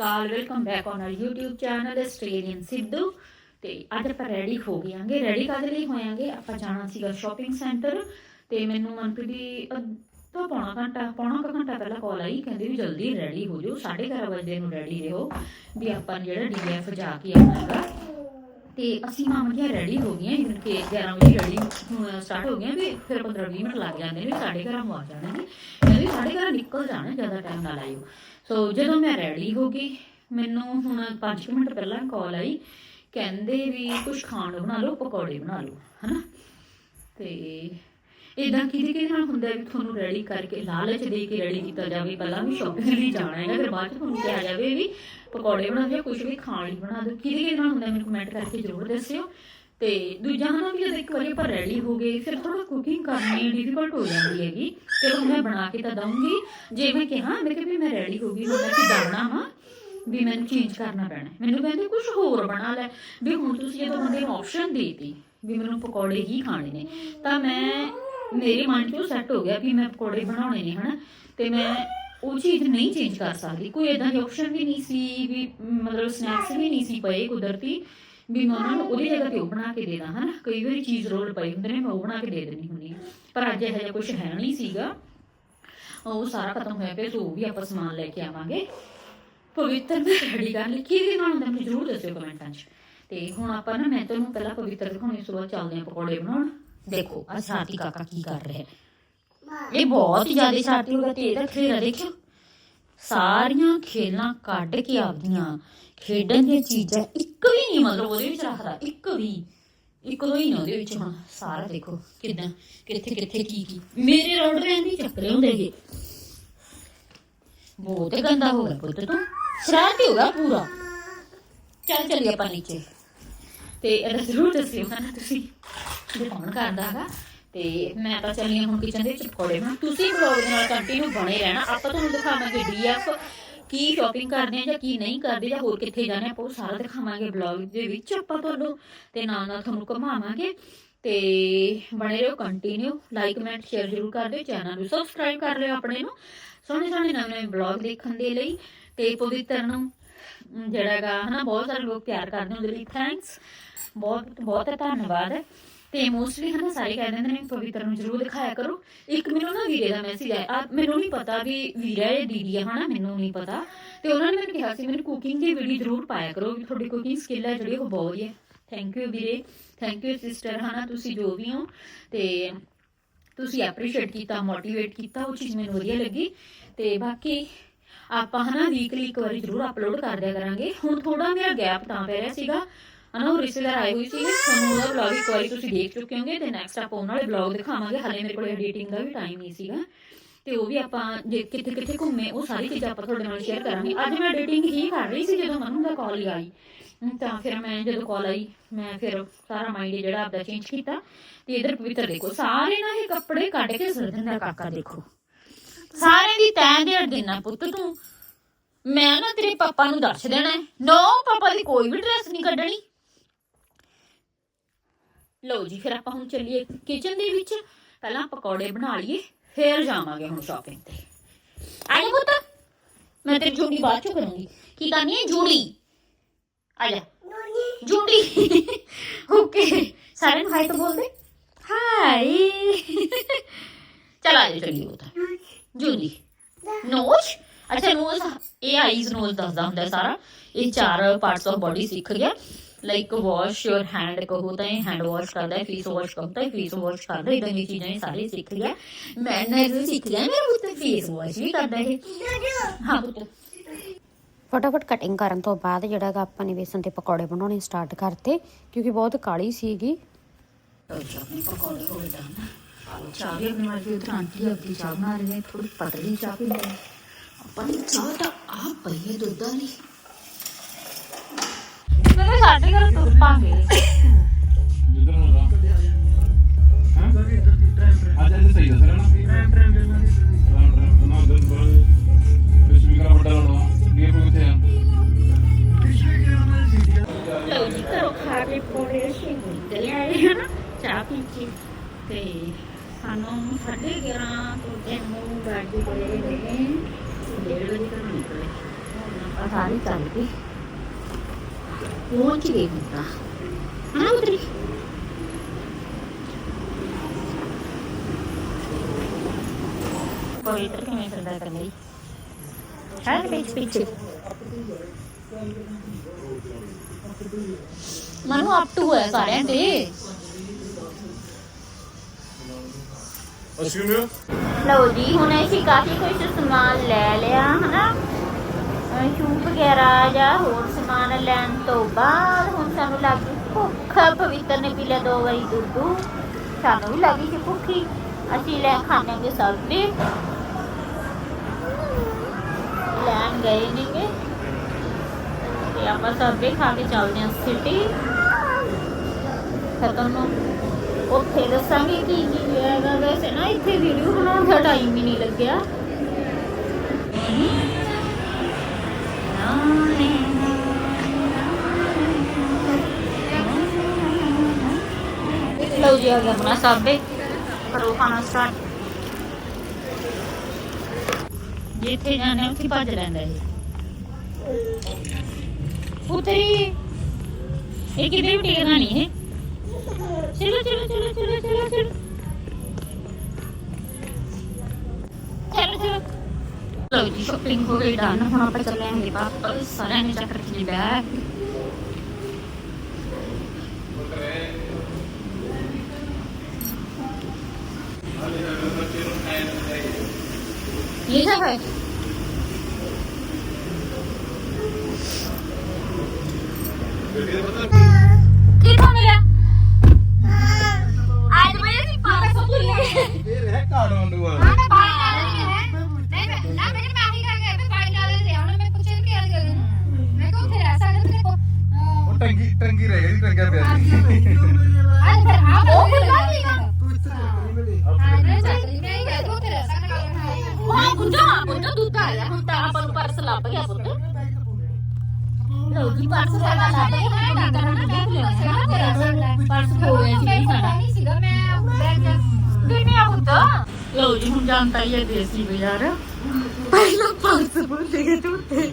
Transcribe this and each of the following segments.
Akal welcome back on our YouTube channel Australian Sidhu ਤੇ ਅੱਜ ਆਪਾਂ ਰੈਡੀ ਹੋ ਗਏ ਆਂਗੇ ਰੈਡੀ ਕਾਹਦੇ ਲਈ ਹੋਇਆਂਗੇ ਆਪਾਂ ਜਾਣਾ ਸੀਗਾ ਸ਼ਾਪਿੰਗ ਸੈਂਟਰ ਤੇ ਮੈਨੂੰ ਮਨਪ੍ਰੀਤ ਦੀ ਅੱਧਾ ਪੌਣਾ ਘੰਟਾ, ਪੌਣਾ ਕੁ ਘੰਟਾ ਪਹਿਲਾਂ ਕਾਲ ਆਈ, ਕਹਿੰਦੇ ਵੀ ਜਲਦੀ ਰੈਡੀ ਹੋ ਜਾਓ 11:30 ਵਜੇ ਨੂੰ ਰੈਡੀ ਰਹੋ, ਵੀ ਆਪਾਂ ਜਿਹੜਾ ਡੀਐਫ ਜਾ ਕੇ ਆਉਣਾਗਾ ਤੇ ਅਸੀਂ ਮਾਮਾ ਜੀ ਰੈਡੀ ਹੋ ਗਈਆਂ ਇਵਨ ਕੇ 11 ਵਜੇ ਰੈਡੀ ਸਟਾਰਟ ਹੋ ਗਿਆ ਵੀ ਫਿਰ 15 20 ਮਿੰਟ ਲੱਗ ਜਾਂਦੇ ਨੇ ਸਾਡੇ ਘਰਾਂ ਨੂੰ ਆ ਜਾਣਾ ਨੇ ਕਹਿੰਦੇ ਸਾਡੇ ਘਰ ਨਿਕਲ ਜਾਣਾ, ਜ਼ਿਆਦਾ ਟਾਈਮ ਨਾ ਲਾਇਓ। ਸੋ ਜਦੋਂ ਮੈਂ ਰੈਡੀ ਹੋ ਗਈ, ਮੈਨੂੰ ਹੁਣ 5 ਮਿੰਟ ਪਹਿਲਾਂ ਕਾਲ ਆਈ, ਕਹਿੰਦੇ ਵੀ ਕੁਝ ਖਾਣ ਬਣਾ ਲਓ, ਪਕੌੜੇ ਬਣਾ ਲਓ, ਹਨਾ? ਤੇ ਇਦਾਂ ਕਿਹਦੇ ਕਿਹਦੇ ਨਾਲ ਹੁੰਦਾ ਵੀ ਤੁਹਾਨੂੰ ਰੈਡੀ ਕਰਕੇ ਲਾਲਚ ਦੇ ਕੇ ਰੈਡੀ ਕੀਤਾ ਜਾਵੇ, ਪਹਿਲਾਂ ਵੀ ਸ਼ਾਪਿੰਗ ਲਈ ਜਾਣਾ ਹੈਗਾ, ਫਿਰ ਬਾਅਦ ਚ ਤੁਹਾਨੂੰ ਕਿਹਾ ਜਾਵੇ ਵੀ ਪਕੌੜੇ ਬਣਾ ਦਿਓ ਕੁਝ ਵੀ ਖਾਣ ਲਈ ਬਣਾ ਦਿਓ ਕਿਹਦੇ ਕਿਹਦੇ ਨਾਲ ਹੁੰਦਾ, ਮੈਨੂੰ ਕਮੈਂਟ ਕਰਕੇ ਜ਼ਰੂਰ ਦੱਸਿਓ। ਤੇ ਦੂਜਾ ਹਨਾ ਵੀ ਜਦੋਂ ਇੱਕ ਵਾਰੀ ਆਪਾਂ ਰੈਡੀ ਹੋ ਗਏ ਫਿਰ ਥੋੜਾ ਕੁਕਿੰਗ ਕਰਨੀ ਡਿਫਿਕਲਟ ਹੋ ਜਾਂਦੀ ਹੈਗੀ। ਚਲੋ ਮੈਂ ਬਣਾ ਕੇ ਤਾਂ ਦਊਂਗੀ। ਜੇ ਮੈਂ ਕਿਹਾ, ਮੈਂ ਕਿ ਵੀ ਮੈਂ ਰੈਡੀ ਹੋ ਗਈ ਹੁਣ ਮੈਂ ਕਿੱਦਾਂ ਬਣਾਵਾਂ ਵੀ ਮੈਨੂੰ ਚੇਂਜ ਕਰਨਾ ਪੈਣਾ। ਮੈਨੂੰ ਕਹਿੰਦੇ ਕੁਝ ਹੋਰ ਬਣਾ ਲੈ। ਵੀ ਹੁਣ ਤੁਸੀਂ ਜਦੋਂ ਬੰਦੇ ਨੂੰ ਆਪਸ਼ਨ ਦੇਤੀ ਵੀ ਮੈਨੂੰ ਪਕੌੜੇ ਹੀ ਖਾਣੇ ਨੇ, ਤਾਂ ਮੈਂ ਮੇਰੇ ਮਨ 'ਚ ਸੈੱਟ ਹੋ ਗਿਆ ਵੀ ਮੈਂ ਪਕੌੜੇ ਬਣਾਉਣੇ ਨੇ, ਹਨਾ? ਤੇ ਮੈਂ ਉਹ ਚੀਜ਼ ਨਹੀਂ ਚੇਂਜ ਕਰ ਸਕਦੀ। ਕੋਈ ਇਦਾਂ ਦੀ ਆਪਸ਼ਨ ਵੀ ਨਹੀਂ ਸੀ ਵੀ, ਮਤਲਬ ਸਨੈਕਸ ਵੀ ਨਹੀਂ ਸੀ ਪਏ ਕੁਦਰਤੀ, ਵੀ ਮੈਂ ਉਹਨਾਂ ਨੂੰ ਉਹਦੀ ਜਗ੍ਹਾ ਤੇ ਉਹ ਬਣਾ ਕੇ ਦੇ ਹਨਾ? ਕਈ ਵਾਰੀ ਚੀਜ਼ ਰੋਲ ਪਈ ਹੁੰਦੇ ਨੇ, ਮੈਂ ਉਹ ਬਣਾ ਕੇ ਦੇ ਦਿੰਦੀ ਹੁੰਦੀ ਪਰ ਅੱਜ ਇਹੋ ਜਿਹਾ ਕੁਝ ਹੈ ਨਹੀਂ ਸੀਗਾ। ਉਹ ਸਾਰਾ ਖਤਮ ਹੋਇਆ ਪਿਆ ਸੋ ਵੀ ਆਪਾਂ ਸਮਾਨ ਲੈ ਕੇ ਆਵਾਂਗੇ। ਪਵਿੱਤਰ ਨੇ ਰੈਡੀ ਕਰ ਲਈ ਕਿਹਦੇ ਨਾਲ ਹੁੰਦਾ ਮੈਨੂੰ ਜ਼ਰੂਰ ਦੱਸਿਓ ਕਮੈਂਟਾਂ 'ਚ। ਤੇ ਹੁਣ ਆਪਾਂ ਨਾ, ਮੈਂ ਤੁਹਾਨੂੰ ਪਹਿਲਾਂ ਪਵਿੱਤਰ ਦਿਖਾਉਣੀ ਉਸ ਚੱਲਦੇ ਹਾਂ ਪਕੌੜੇ ਬਣਾਉਣ। ਦੇਖੋ ਆ ਸਾਥੀ ਕਾਕਾ ਕੀ ਕਰ ਰਿਹਾ? ਹੈ ਇਹ ਬਹੁਤ ਹੀ ਜ਼ਿਆਦਾ ਸ਼ਾਂਤੀ ਹੋ ਗਿਆ ਤੇ ਇਹਦਾ ਖੇੜਾ ਦੇਖਿਓ। ਸਾਰੀਆਂ ਖੇਲਾਂ ਕੱਢ ਕੇ ਆਪਦੀਆਂ ਖੇਡਣ ਦੀਆਂ ਚੀਜ਼ਾਂ ਇੱਕ ਵੀ ਨਹੀਂ ਮਤਲਬ ਉਹਦੇ ਵਿੱਚ ਰੱਖਦਾ ਇੱਕ ਵੀ। ਇੱਕ ਦੋ ਹੀ ਨੇ ਉਹਦੇ ਵਿੱਚ ਹੁਣ। ਸਾਰਾ ਦੇਖੋ ਕਿਦਾਂ ਕਿੱਥੇ ਕਿੱਥੇ ਕੀ ਕੀ। ਮੇਰੇ ਰੋਡ ਰਹਿੰਦੀ ਚੱਕ ਰਹੇ ਹੁੰਦੇ ਇਹ ਬਹੁਤ ਗੰਦਾ ਹੋ ਗਿਆ ਪੁੱਤ ਤੂੰ। ਸ਼ਰਾਰਤੀ ਹੋ ਗਿਆ ਪੂਰਾ। ਚੱਲ ਚੱਲੀਏ ਆਪਾਂ ਨੀਚੇ। ਤੇ ਇਹਦਾ ਜ਼ਰੂਰ ਦੱਸਿਓ ਹਨਾ ਤੁਸੀਂ। ਜੇ ਕੌਣ ਕਰਦਾ ਹੈਗਾ? ਤੇ ਮੈਂ ਤਾਂ ਚੱਲੀ ਹਾਂ ਹੁਣ ਕਿਚਨ ਦੇ ਵਿੱਚ ਪਕੌੜੇ ਬਣਾ ਤੁਸੀਂ ਬਲੌਗ ਦੇ ਨਾਲ ਕੰਟੀਨਿਊ ਬਣੇ ਰਹਿਣਾ। ਆਪਾਂ ਤੁਹਾਨੂੰ ਦਿਖਾਵਾਂਗੇ ਡੀਐਫ ਕੀ ਸ਼ਾਪਿੰਗ ਕਰਦੇ ਆ ਜਾਂ ਕੀ ਨਹੀਂ ਕਰਦੇ ਜਾਂ ਹੋਰ ਕਿੱਥੇ ਜਾਣਾ ਆਪਾਂ ਉਹ ਸਾਰਾ ਦਿਖਾਵਾਂਗੇ ਬਲੌਗ ਦੇ ਵਿੱਚ ਆਪਾਂ ਤੁਹਾਨੂੰ। ਤੇ ਨਾਲ ਨਾਲ ਤੁਹਾਨੂੰ ਘੁਮਾਵਾਂਗੇ। ਤੇ ਬਣੇ ਰਹੋ ਕੰਟੀਨਿਊ ਲਾਈਕ ਕਮੈਂਟ ਸ਼ੇਅਰ ਜ਼ਰੂਰ ਕਰ ਦਿਓ। ਚੈਨਲ ਨੂੰ ਸਬਸਕ੍ਰਾਈਬ ਕਰ ਲਿਓ ਆਪਣੇ ਨੂੰ। ਸੋਹਣੇ ਸੋਹਣੇ ਨਵੇਂ ਨਵੇਂ ਬਲੌਗ ਦੇਖਣ ਦੇ ਲਈ ਤੇ ਪਵਿੱਤਰ ਨੂੰ ਅਮ, ਜਿਹੜਾ ਹੈਗਾ ਹਨਾ ਬਹੁਤ ਸਾਰੇ ਲੋਕ ਪਿਆਰ ਕਰਦੇ ਉਹਦੇ ਲਈ। ਥੈਂਕਸ ਬਹੁਤ ਬਹੁਤ ਧੰਨਵਾਦ। ਤੇ ਮੋਸਟਲੀ ਹਨਾ ਸਾਰੇ ਕਹਿ ਦਿੰਦੇ ਨੇ ਪਵਿੱਤਰ ਨੂੰ ਜ਼ਰੂਰ ਦਿਖਾਇਆ ਕਰੋ। ਇੱਕ ਮੈਨੂੰ ਨਾ ਵੀਰੇ ਦਾ ਮੈਸੇਜ ਆਇਆ। ਆ ਮੈਨੂੰ ਨਹੀਂ ਪਤਾ ਵੀ ਵੀਰਾ ਇਹ ਦੀਦੀ ਹੈ ਹਨਾ, ਮੈਨੂੰ ਨਹੀਂ ਪਤਾ। ਤੇ ਉਹਨਾਂ ਨੇ ਮੈਨੂੰ ਕਿਹਾ ਸੀ, ਮੈਨੂੰ ਕੁਕਿੰਗ ਦੀ ਵੀਡੀਓ ਜ਼ਰੂਰ ਪਾਇਆ ਕਰੋ ਵੀ ਤੁਹਾਡੀ ਕੁਕਿੰਗ ਸਕਿੱਲ ਹੈ ਜਿਹੜੀ ਉਹ ਬਹੁਤ ਹੀ। ਥੈਂਕ ਯੂ ਵੀਰੇ। ਥੈਂਕ ਯੂ ਸਿਸਟਰ ਹਨਾ, ਤੁਸੀਂ ਜੋ ਵੀ ਹੋ। ਤੇ ਤੁਸੀਂ ਐਪਰੀਸ਼ੀਏਟ ਕੀਤਾ ਮੋਟੀਵੇਟ ਕੀਤਾ, ਉਹ ਚੀਜ਼ ਮੈਨੂੰ ਵਧੀਆ ਲੱਗੀ। ਤੇ ਬਾਕੀ ਆਪਾਂ ਹਨਾ ਵੀਕਲੀ ਇੱਕ ਵਾਰੀ ਜ਼ਰੂਰ ਅਪਲੋਡ ਕਰ ਦਿਆ ਕਰਾਂਗੇ। ਹੁਣ ਥੋੜਾ ਮੇਰਾ ਗੈਪ ਤਾਂ ਪੈ ਰਿਹਾ ਸੀਗਾ। ਹਨਾ ਉਹ ਰਿਸ਼ਤੇਦਾਰ ਆਏ ਹੋਏ ਸੀਗੇ ਤੁਹਾਨੂੰ ਉਹਦਾ ਵਲੌਗ ਇੱਕ ਵਾਰੀ ਤੁਸੀਂ ਦੇਖ ਚੁੱਕੇ ਹੋਗੇ ਤੇ ਨੈਕਸਟ ਆਪਾਂ ਉਹਨਾਂ ਵਾਲੇ ਵਲੌਗ ਦਿਖਾਵਾਂਗੇ ਹਲੇ ਮੇਰੇ ਕੋਲ ਐਡੀਟਿੰਗ ਦਾ ਵੀ ਟਾਈਮ ਨਹੀਂ ਸੀਗਾ ਤੇ ਉਹ ਵੀ ਆਪਾਂ ਜੇ ਕਿੱਥੇ ਕਿੱਥੇ ਘੁੰਮੇ ਉਹ ਸਾਰੀ ਚੀਜ਼ਾਂ ਆਪਾਂ ਤੁਹਾਡੇ ਨਾਲ ਸ਼ੇਅਰ ਕਰਾਂਗੇ ਅੱਜ ਮੈਂ ਐਡੀਟਿੰਗ ਹੀ ਕਰ ਰਹੀ ਸੀ ਜਦੋਂ ਮਨੂੰ ਦਾ ਕਾਲ ਆਈ ਤਾਂ ਫਿਰ ਮੈਂ ਜਦੋਂ ਕਾਲ ਆਈ ਮੈਂ ਫਿਰ ਸਾਰਾ ਮਾਈਂਡ ਜਿਹੜਾ ਆਪਦਾ ਚੇਂਜ ਕੀਤਾ ਤੇ ਇਧਰ ਪਵਿੱਤਰ ਦੇਖੋ ਸਾਰੇ ਨਾ ਇਹ ਕੱਪੜੇ ਕੱਢ ਕੇ ਸੁੱਟ ਦਿੰਦਾ ਕਾਕਾ ਦੇਖੋ ਸਾਰੇ ਦੀ ਤੈਂ ਦੇ ਦੇਣਾ ਪੁੱਤ ਤੂੰ ਮੈਂ ਨਾ ਤੇਰੇ ਪਾਪਾ ਨੂੰ ਦੱਸ ਦੇਣਾ ਹੈ ਨੋ ਪਾਪਾ ਦੀ ਕੋਈ ਵੀ ਡਰੈਸ ਨਹੀਂ ਕੱਢਣੀ ਲਓ ਜੀ ਫਿਰ ਆਪਾਂ ਹੁਣ ਚੱਲੀਏ ਕਿਚਨ ਦੇ ਵਿੱਚ। ਪਹਿਲਾਂ ਪਕੌੜੇ ਬਣਾ ਲਈਏ ਫਿਰ ਜਾਵਾਂਗੇ ਹੁਣ ਸ਼ਾਪਿੰਗ ਤੇ। ਆਈ ਪੁੱਤ ਮੈਂ ਤੇਰੀ ਜੂੜੀ ਬਾਅਦ ਚ ਕਰੂੰਗੀ। ਕੀ ਕਰਨੀ ਹੈ? ਜੂੜੀ। ਆ ਜਾ। ਜੂੜੀ। ਓਕੇ। ਸਾਰਿਆਂ ਨੂੰ ਹਾਈ ਤਾਂ ਬੋਲ ਦੇ ਹਾਈ ਚਲ ਆ ਜਾ ਚੱਲੀਏ ਉਹ ਤਾਂ ਜੂੜੀ। ਨੋਜ਼ ਅੱਛਾ ਨੋਜ਼ ਇਹ ਆਈਜ਼ ਨੋਜ਼ ਦੱਸਦਾ ਹੁੰਦਾ ਸਾਰਾ। ਇਹ ਚਾਰ ਪਾਰਟਸ ਆਫ ਬਾਡੀ ਸਿੱਖ ਗਿਆ। ਲਾਈਕ ਵਾਸ਼ ਯੋਰ ਹੈਂਡ ਕਹੋ ਤਾਂ ਇਹ ਹੈਂਡ ਵਾਸ਼ ਕਰਦਾ ਹੈ ਫੇਸ ਵਾਸ਼ ਕਰਦਾ ਹੈ ਫੇਸ ਵਾਸ਼ ਕਰਦਾ ਇਦਾਂ ਦੀ ਚੀਜ਼ਾਂ ਇਹ ਸਾਰੇ ਸਿੱਖ ਗਿਆ ਮੈਂ ਨਾ ਸਿੱਖ ਗਿਆ ਮੇਰਾ ਪੁੱਤ ਫੇਸ ਵਾਸ਼ ਵੀ ਕਰਦਾ ਹੈ ਹਾਂ ਪੁੱਤ। ਫਟਾਫਟ ਕਟਿੰਗ ਕਰਨ ਤੋਂ ਬਾਅਦ ਜਿਹੜਾ ਹੈਗਾ ਆਪਾਂ ਨੇ ਵੇਸਣ ਦੇ ਪਕੌੜੇ ਬਣਾਉਣੇ ਸਟਾਰਟ ਕਰਤੇ ਕਿਉਂਕਿ ਬਹੁਤ ਕਾਲੀ ਸੀਗੀ। ਆਪਣੇ ਪਕੌੜੇ ਹੋ ਗਏ ਨਾ। ਚਾਹ ਵੀ ਆਪਣੀ ਮਰਜ਼ੀ ਉਧਰ ਆਂਟੀ ਆਪਣੀ ਚਾਹ ਬਣਾ ਰਹੇ ਨੇ ਥੋੜੀ ਪਤਲੀ ਚਾਹ ਪੀਂਦੇ ਨੇ ਆਪਾਂ ਨੂੰ ਚਾਹ ਤਾਂ ਆ ਪਈ ਹੈ ਦੁੱਧ ਵਾਲੀ। ਮੈਂ ਸਾਡੇ ਘਰ ਤੁਰ ਪਾਂਗੇ ਜਿੱਧਰ ਨੂੰ ਰਾ ਹਾਂ ਅੱਜ ਅੱਜ ਸਹੀ ਦੱਸ ਰਿਹਾ ਨਾ ਟ੍ਰੈਮ ਟ੍ਰੈਮ ਟ੍ਰੈਮ ਨਾ ਪਹੁੰਚ ਗਏ ਹੁਣ ਤਾਂ ਹਾਂ ਉਤਰੀ ਪਵਿੱਤਰ ਕਿਵੇਂ ਸਰਦਾ ਕਰ ਲਈ ਹੈ ਪਿੱਛੇ ਪਿੱਛੇ ਮਨੂ ਅਪ ਟੂ ਹੈ ਸਾਰਿਆਂ ਤੇ ਲਓ ਜੀ ਹੁਣ ਅਸੀਂ ਕਾਫੀ ਕੁਝ ਸਮਾਨ ਲੈ ਲਿਆ ਹਨਾ ਸ਼ੂ ਵਗੈਰਾ ਜਾਂ ਹੋਰ ਸਮਾਨ ਲੈਣ ਤੋਂ ਬਾਅਦ ਹੁਣ ਸਾਨੂੰ ਲੱਗੀ ਭੁੱਖ। ਪਵਿੱਤਰ ਨੇ ਪੀ ਲਿਆ ਦੋ ਵਾਰੀ ਦੁੱਧੂ। ਸਾਨੂੰ ਵੀ ਲੱਗੀ ਸੀ ਭੁੱਖੀ ਅਸੀਂ ਲੈ ਖਾਣਾਂਗੇ ਸਭ ਲੈਣ ਗਏ ਨੇਗੇ। ਤੇ ਆਪਾਂ ਸਭ ਵੀ ਖਾ ਕੇ ਚੱਲਦੇ ਹਾਂ ਸਿਟੀ। ਫਿਰ ਤੁਹਾਨੂੰ ਉੱਥੇ ਦੱਸਾਂਗੇ ਕੀ ਕੀ ਹੈਗਾ। ਵੈਸੇ ਨਾ ਇੱਥੇ ਵੀਡੀਓ ਬਣਾਉਣ ਦਾ ਟਾਈਮ ਹੀ ਨਹੀਂ ਲੱਗਿਆ। ਲਓ ਜੀ ਆ ਗਿਆ ਆਪਣਾ ਸਾਬੇ, ਕਰੋ ਖਾਣਾ ਸਟਾਰਟ ਜਿੱਥੇ ਜਾਣਾ ਉੱਥੇ ਭੱਜ ਲੈਂਦਾ ਇਹ। ਉਤਰੀ ਇਹ ਕਿਤੇ ਵੀ ਟਿਕਣਾ ਨਹੀਂ ਹੈ। ਚਲੋ ਚਲੋ ਚਲੋ ਚਲੋ ਚਲੋ ਚਲੋ। ਚਲੋ ਚਲੋ। ਲਓ ਜੀ ਸ਼ਾਪਿੰਗ ਹੋ ਗਈ ਡਨ ਹੁਣ ਆਪਾਂ ਚੱਲਾਂਗੇ ਵਾਪਸ। ਸਾਰਿਆਂ ਨੇ ਚੱਕ ਰੱਖੀ ਬੈਗ। ਕੋ ਉਹ ਟੰਗੀ ਟੰਗੀ ਰਹਿ ਟੰਗਾ ਪਿਆ ਗਿਆ ਪੁੱਤ। ਲਓ ਜੀ ਪਰਸ ਸਾਡਾ ਲੱਭ ਗਿਆ ਮੈਂ ਡਾਕਟਰ ਨੂੰ ਦੇਖ ਲਿਆ ਸੀ ਨਾ ਤੇਰਾ ਪਰਸ ਖੋ ਗਿਆ ਸੀ ਨਹੀਂ ਸਾਡਾ। ਨਹੀਂ ਸੀਗਾ ਮੈਂ ਬੈਗ ਦਿਨਿਆ ਪੁੱਤ? ਲਓ ਜੀ ਹੁਣ ਜਾਣਤਾ ਹੀ ਹੈ ਦੇਸੀ ਬਾਜ਼ਾਰ। ਪਹਿਲਾ ਪਰਸ ਭੁੱਲ ਗਏ ਤੂੰ ਤੇ।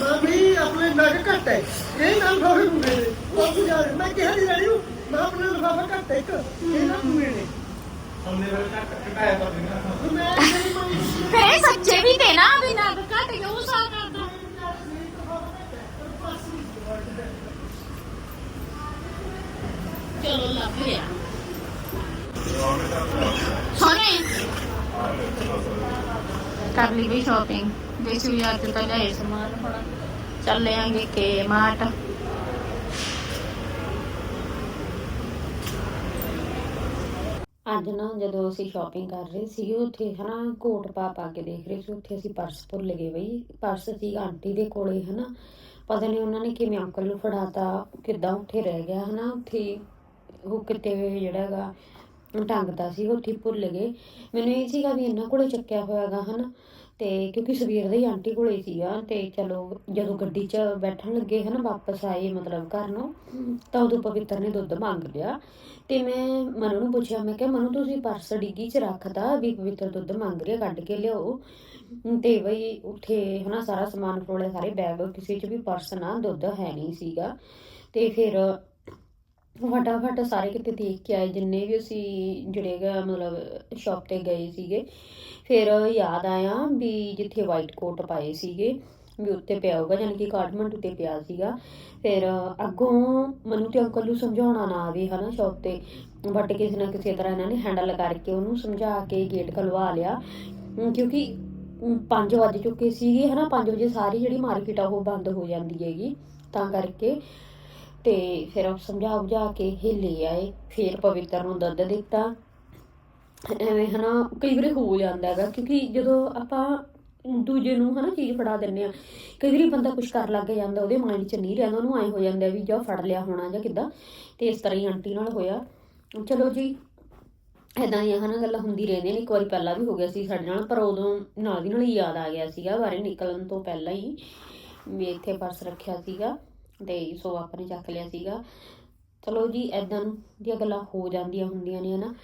ਮੰਮੀ ਆਪਣੇ ਨਗ ਘੱਟ ਹੈ ਇਹ ਨਾਲ ਫਾਵੇ ਹੁੰਦੇ ਨੇ ਉਹ ਜਾ ਮੈਂ ਕਿਹਾ ਨਹੀਂ ਰਹੀ ਮੈਂ ਆਪਣੇ ਲਫਾਫਾ ਘੱਟ ਹੈ ਇੱਕ। ਇਹ ਨਾਲ ਹੁੰਦੇ ਨੇ। ਫੇ ਸੱਚੇ ਵੀ ਤੇ ਨਾ। ਵੀ ਨਾ ਘਟ ਗਿਆ ਉਹ ਕਰਦਾ ਚਲੋ, ਲੱਭ ਗਿਆ। ਸੋਨੇ ਕਰ ਲਈ ਵੀ ਸ਼ਾਪਿੰਗ ਦੇਸੀ ਬਾਜ਼ਾਰ ਤੇ ਪਹਿਲਾਂ ਇਹ ਸਮਾਨ ਹੁਣ ਚੱਲੇ ਆਂਗੇ ਕੇ ਮਾਰਟ। ਅੱਜ ਨਾ ਜਦੋਂ ਅਸੀਂ ਸ਼ਾਪਿੰਗ ਕਰ ਰਹੇ ਸੀਗੇ, ਉੱਥੇ ਹਨਾ ਕੋਟ ਪਾ ਪਾ ਕੇ ਦੇਖ ਰਹੇ ਸੀ, ਉੱਥੇ ਅਸੀਂ ਪਰਸ ਭੁੱਲ ਗਏ ਬਈ। ਪਰਸ ਸੀ ਆਂਟੀ ਦੇ ਕੋਲੇ ਹਨਾ। ਪਤਾ ਨਹੀਂ ਉਹਨਾਂ ਨੇ ਕਿਵੇਂ ਅੰਕਲ ਨੂੰ ਫੜਾਤਾ, ਕਿੱਦਾਂ ਉੱਥੇ ਰਹਿ ਗਿਆ ਹਨਾ, ਉੱਥੇ ਉਹ ਕਿਤੇ ਜਿਹੜਾ ਹੈਗਾ ਟੰਗਦਾ ਸੀ, ਉੱਥੇ ਭੁੱਲ ਗਏ। ਮੈਨੂੰ ਇਹ ਸੀਗਾ ਵੀ ਇਹਨਾਂ ਕੋਲੇ ਚੱਕਿਆ ਹੋਇਆਗਾ ਹਨਾ। ਤੇ ਕਿਉਂਕਿ ਸਵੇਰ ਦੇ ਹੀ ਆਂਟੀ ਕੋਲੇ ਸੀਗਾ ਤੇ ਚਲੋ ਜਦੋਂ ਗੱਡੀ 'ਚ ਬੈਠਣ ਲੱਗੇ ਹਨਾ ਵਾਪਸ ਆਏ ਮਤਲਬ ਘਰ ਨੂੰ, ਤਾਂ ਉਦੋਂ ਪਵਿੱਤਰ ਨੇ ਦੁੱਧ ਮੰਗ ਲਿਆ। ਤੇ ਮੈਂ ਮਨੂ ਨੂੰ ਪੁੱਛਿਆ, ਮੈਂ ਕਿਹਾ, ਮਨੂ, ਤੁਸੀਂ ਪਰਸ ਡਿੱਗੀ 'ਚ ਰੱਖਦਾ ਵੀ ਪਵਿੱਤਰ ਦੁੱਧ ਮੰਗ ਰਿਹਾ, ਕੱਢ ਕੇ ਲਿਆਓ। ਤੇ ਬਈ ਉੱਥੇ ਹਨਾ ਸਾਰਾ ਸਮਾਨ ਫਰੋਲੇ ਸਾਰੇ ਬੈਗ, ਕਿਸੇ 'ਚ ਵੀ ਪਰਸ ਨਾ, ਦੁੱਧ ਹੈ ਨਹੀਂ ਸੀਗਾ। ਤੇ ਫਿਰ ਫਟਾਫਟ ਸਾਰੇ ਕਿਤੇ ਦੇਖ ਕੇ ਆਏ, ਜਿੰਨੇ ਵੀ ਅਸੀਂ ਜਿਹੜੇ ਗਾ ਮਤਲਬ ਸ਼ਾਪ ਤੇ ਗਏ ਸੀਗੇ, ਫਿਰ ਯਾਦ ਆਇਆ ਵੀ ਜਿੱਥੇ ਵਾਈਟ ਕੋਟ ਪਾਏ ਸੀਗੇ, ਵੀ ਉੱਤੇ ਪਿਆ ਹੋਊਗਾ ਯਾਨੀ ਕਿ ਕਾਰਡਮੈਂਟ ਉੱਤੇ ਪਿਆ ਸੀਗਾ। ਫਿਰ ਅੱਗੋਂ ਮੈਨੂੰ ਤੇ ਅੰਕਲ ਨੂੰ ਸਮਝਾਉਣਾ ਨਾ ਆਵੇ, ਹਨਾ ਸ਼ਾਪ ਤੇ। ਬਟ ਕਿਸੇ ਨਾ ਕਿਸੇ ਤਰ੍ਹਾਂ ਇਹਨਾਂ ਨੇ ਹੈਂਡਲ ਕਰਕੇ ਉਹਨੂੰ ਸਮਝਾ ਕੇ ਗੇਟ ਖਲਵਾ ਲਿਆ। ਕਿਉਂਕਿ 5 ਵੱਜ ਚੁੱਕੇ ਸੀਗੇ, ਹਨਾ 5 ਵਜੇ ਸਾਰੀ ਜਿਹੜੀ ਮਾਰਕੀਟ ਆ, ਉਹ ਬੰਦ ਹੋ ਜਾਂਦੀ ਹੈਗੀ। ਤਾਂ ਕਰਕੇ ਤੇ ਫਿਰ ਉਹ ਸਮਝਾ ਬੁਝਾ ਕੇ ਇਹ ਲੈ ਆਏ, ਫਿਰ ਪਵਿੱਤਰ ਨੂੰ ਦੁੱਧ ਦਿੱਤਾ। ਐਵੇਂ ਹਨਾ, ਕਈ ਵਾਰੀ ਹੋ ਜਾਂਦਾ ਹੈਗਾ, ਕਿਉਂਕਿ ਜਦੋਂ ਆਪਾਂ ਦੂਜੇ ਨੂੰ ਹਨਾ ਚੀਜ਼ ਫੜਾ ਦਿੰਨੇ ਆ ਕਈ ਵਾਰੀ ਬੰਦਾ ਕੁਝ ਕਰ ਲੱਗ ਜਾਂਦਾ, ਉਹਦੇ ਮਾਈਂਡ 'ਚ ਨਹੀਂ ਰਹਿੰਦਾ, ਉਹਨੂੰ ਐ ਹੋ ਜਾਂਦਾ ਵੀ ਜਾ ਫੜ ਲਿਆ ਹੋਣਾ ਜਾਂ ਕਿੱਦਾਂ, ਤੇ ਇਸ ਤਰ੍ਹਾਂ ਹੀ ਆਂਟੀ ਨਾਲ ਹੋਇਆ। ਚਲੋ ਜੀ ਇਦਾਂ ਦੀਆਂ ਹਨਾ ਗੱਲਾਂ ਹੁੰਦੀ ਰਹਿੰਦੀਆਂ ਨੇ, ਇੱਕ ਵਾਰੀ ਪਹਿਲਾਂ ਵੀ ਹੋ ਗਿਆ ਸੀ ਸਾਡੇ ਨਾਲ, ਪਰ ਉਦੋਂ ਨਾਲ ਦੀ ਨਾਲ ਹੀ ਯਾਦ ਆ ਗਿਆ ਸੀਗਾ ਬਾਰੇ ਨਿਕਲਣ ਤੋਂ ਪਹਿਲਾਂ ਹੀ ਮੈਂ ਇੱਥੇ ਪਰਸ ਰੱਖਿਆ ਸੀਗਾ। ਤੇ ਸੋ ਆਪਾਂ ਨੇ ਚੱਕ ਲਿਆ ਸੀਗਾ। ਚਲੋ ਜੀ ਐਦਾਂ ਦੀਆਂ ਗੱਲਾਂ ਹੋ ਜਾਂਦੀਆਂ ਹੁੰਦੀਆਂ ਨੇ, ਹਨਾ।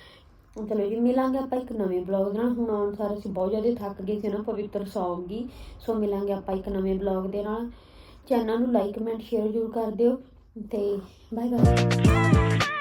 ਚਲੋ ਜੀ, ਮਿਲਾਂਗੇ ਆਪਾਂ ਇੱਕ ਨਵੇਂ ਬਲੌਗ ਨਾਲ। ਹੁਣ ਆਉਣ ਸਾਰ ਅਸੀਂ ਬਹੁਤ ਜ਼ਿਆਦਾ ਥੱਕ ਗਏ ਸੀ ਨਾ, ਪਵਿੱਤਰ ਸੌਂਗੀ ਸੋ ਮਿਲਾਂਗੇ ਆਪਾਂ ਇੱਕ ਨਵੇਂ ਬਲੌਗ ਦੇ ਨਾਲ। ਚੈਨਲ ਨੂੰ ਲਾਈਕ ਕਮੈਂਟ ਸ਼ੇਅਰ ਜ਼ਰੂਰ ਕਰ ਦਿਓ। ਤੇ ਬਾਏ ਬਾਏ